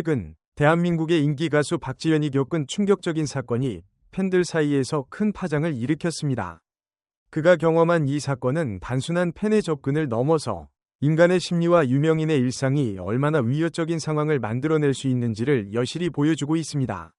최근 대한민국의 인기 가수 박지현이 겪은 충격적인 사건이 팬들 사이에서 큰 파장을 일으켰습니다. 그가 경험한 이 사건은 단순한 팬의 접근을 넘어서 인간의 심리와 유명인의 일상이 얼마나 위협적인 상황을 만들어낼 수 있는지를 여실히 보여주고 있습니다.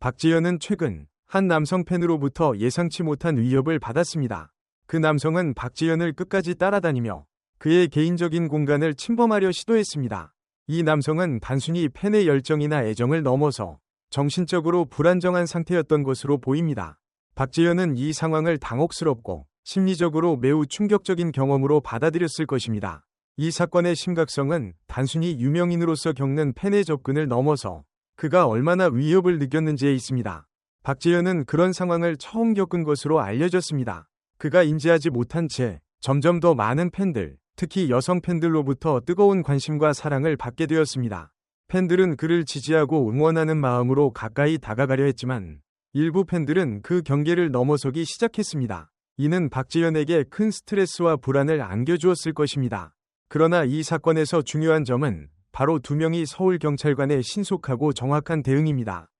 박지현은 최근 한 남성 팬으로부터 예상치 못한 위협을 받았습니다. 그 남성은 박지현을 끝까지 따라다니며 그의 개인적인 공간을 침범하려 시도했습니다. 이 남성은 단순히 팬의 열정이나 애정을 넘어서 정신적으로 불안정한 상태였던 것으로 보입니다. 박지현은 이 상황을 당혹스럽고 심리적으로 매우 충격적인 경험으로 받아들였을 것입니다. 이 사건의 심각성은 단순히 유명인으로서 겪는 팬의 접근을 넘어서 그가 얼마나 위협을 느꼈는지에 있습니다. 박지현은 그런 상황을 처음 겪은 것으로 알려졌습니다. 그가 인지하지 못한 채 점점 더 많은 팬들, 특히 여성 팬들로부터 뜨거운 관심과 사랑을 받게 되었습니다. 팬들은 그를 지지하고 응원하는 마음으로 가까이 다가가려 했지만 일부 팬들은 그 경계를 넘어서기 시작했습니다. 이는 박지현에게 큰 스트레스와 불안을 안겨주었을 것입니다. 그러나 이 사건에서 중요한 점은 바로 두 명이 서울경찰관의 신속하고 정확한 대응입니다.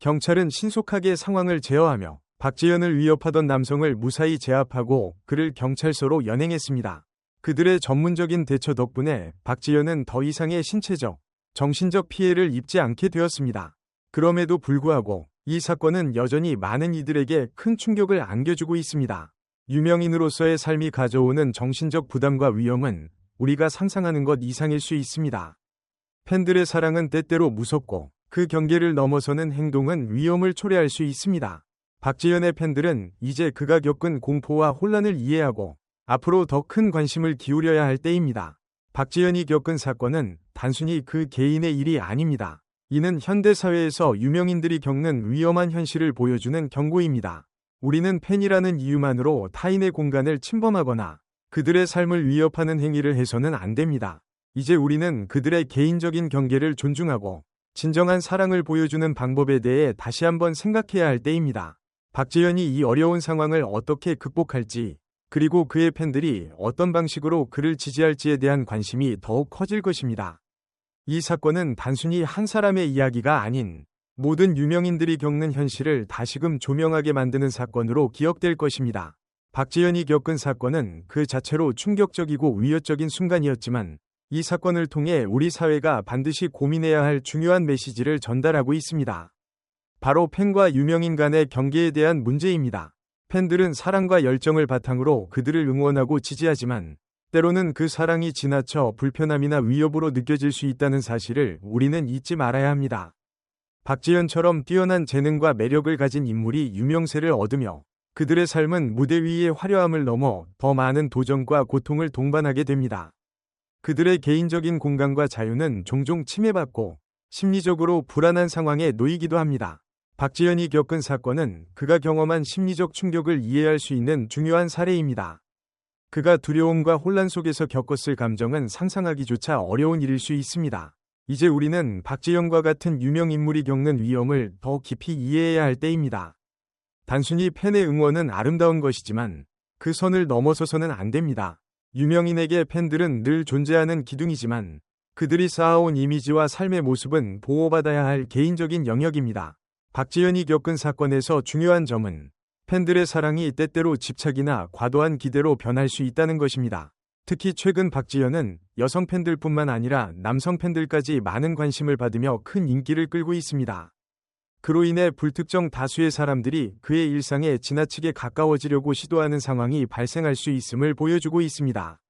경찰은 신속하게 상황을 제어하며 박지현을 위협하던 남성을 무사히 제압하고 그를 경찰서로 연행했습니다. 그들의 전문적인 대처 덕분에 박지현은 더 이상의 신체적, 정신적 피해를 입지 않게 되었습니다. 그럼에도 불구하고 이 사건은 여전히 많은 이들에게 큰 충격을 안겨주고 있습니다. 유명인으로서의 삶이 가져오는 정신적 부담과 위험은 우리가 상상하는 것 이상일 수 있습니다. 팬들의 사랑은 때때로 무섭고 그 경계를 넘어서는 행동은 위험을 초래할 수 있습니다. 박지현의 팬들은 이제 그가 겪은 공포와 혼란을 이해하고 앞으로 더 큰 관심을 기울여야 할 때입니다. 박지현이 겪은 사건은 단순히 그 개인의 일이 아닙니다. 이는 현대사회에서 유명인들이 겪는 위험한 현실을 보여주는 경고입니다. 우리는 팬이라는 이유만으로 타인의 공간을 침범하거나 그들의 삶을 위협하는 행위를 해서는 안 됩니다. 이제 우리는 그들의 개인적인 경계를 존중하고 진정한 사랑을 보여주는 방법에 대해 다시 한번 생각해야 할 때입니다. 박재현이 이 어려운 상황을 어떻게 극복할지 그리고 그의 팬들이 어떤 방식으로 그를 지지할지에 대한 관심이 더욱 커질 것입니다. 이 사건은 단순히 한 사람의 이야기가 아닌 모든 유명인들이 겪는 현실을 다시금 조명하게 만드는 사건으로 기억될 것입니다. 박지현이 겪은 사건은 그 자체로 충격적이고 위협적인 순간이었지만 이 사건을 통해 우리 사회가 반드시 고민해야 할 중요한 메시지를 전달하고 있습니다. 바로 팬과 유명인 간의 경계에 대한 문제입니다. 팬들은 사랑과 열정을 바탕으로 그들을 응원하고 지지하지만 때로는 그 사랑이 지나쳐 불편함이나 위협으로 느껴질 수 있다는 사실을 우리는 잊지 말아야 합니다. 박지현처럼 뛰어난 재능과 매력을 가진 인물이 유명세를 얻으며 그들의 삶은 무대 위의 화려함을 넘어 더 많은 도전과 고통을 동반하게 됩니다. 그들의 개인적인 공간과 자유는 종종 침해받고 심리적으로 불안한 상황에 놓이기도 합니다. 박지현이 겪은 사건은 그가 경험한 심리적 충격을 이해할 수 있는 중요한 사례입니다. 그가 두려움과 혼란 속에서 겪었을 감정은 상상하기조차 어려운 일일 수 있습니다. 이제 우리는 박지현과 같은 유명 인물이 겪는 위험을 더 깊이 이해해야 할 때입니다. 단순히 팬의 응원은 아름다운 것이지만 그 선을 넘어서서는 안 됩니다. 유명인에게 팬들은 늘 존재하는 기둥이지만 그들이 쌓아온 이미지와 삶의 모습은 보호받아야 할 개인적인 영역입니다. 박지현이 겪은 사건에서 중요한 점은 팬들의 사랑이 때때로 집착이나 과도한 기대로 변할 수 있다는 것입니다. 특히 최근 박지현은 여성 팬들뿐만 아니라 남성 팬들까지 많은 관심을 받으며 큰 인기를 끌고 있습니다. 그로 인해 불특정 다수의 사람들이 그의 일상에 지나치게 가까워지려고 시도하는 상황이 발생할 수 있음을 보여주고 있습니다.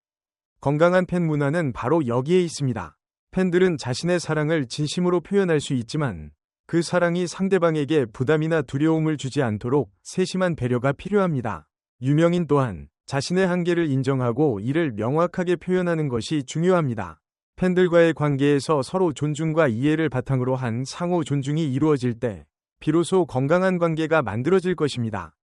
건강한 팬 문화는 바로 여기에 있습니다. 팬들은 자신의 사랑을 진심으로 표현할 수 있지만 그 사랑이 상대방에게 부담이나 두려움을 주지 않도록 세심한 배려가 필요합니다. 유명인 또한 자신의 한계를 인정하고 이를 명확하게 표현하는 것이 중요합니다. 팬들과의 관계에서 서로 존중과 이해를 바탕으로 한 상호 존중이 이루어질 때 비로소 건강한 관계가 만들어질 것입니다.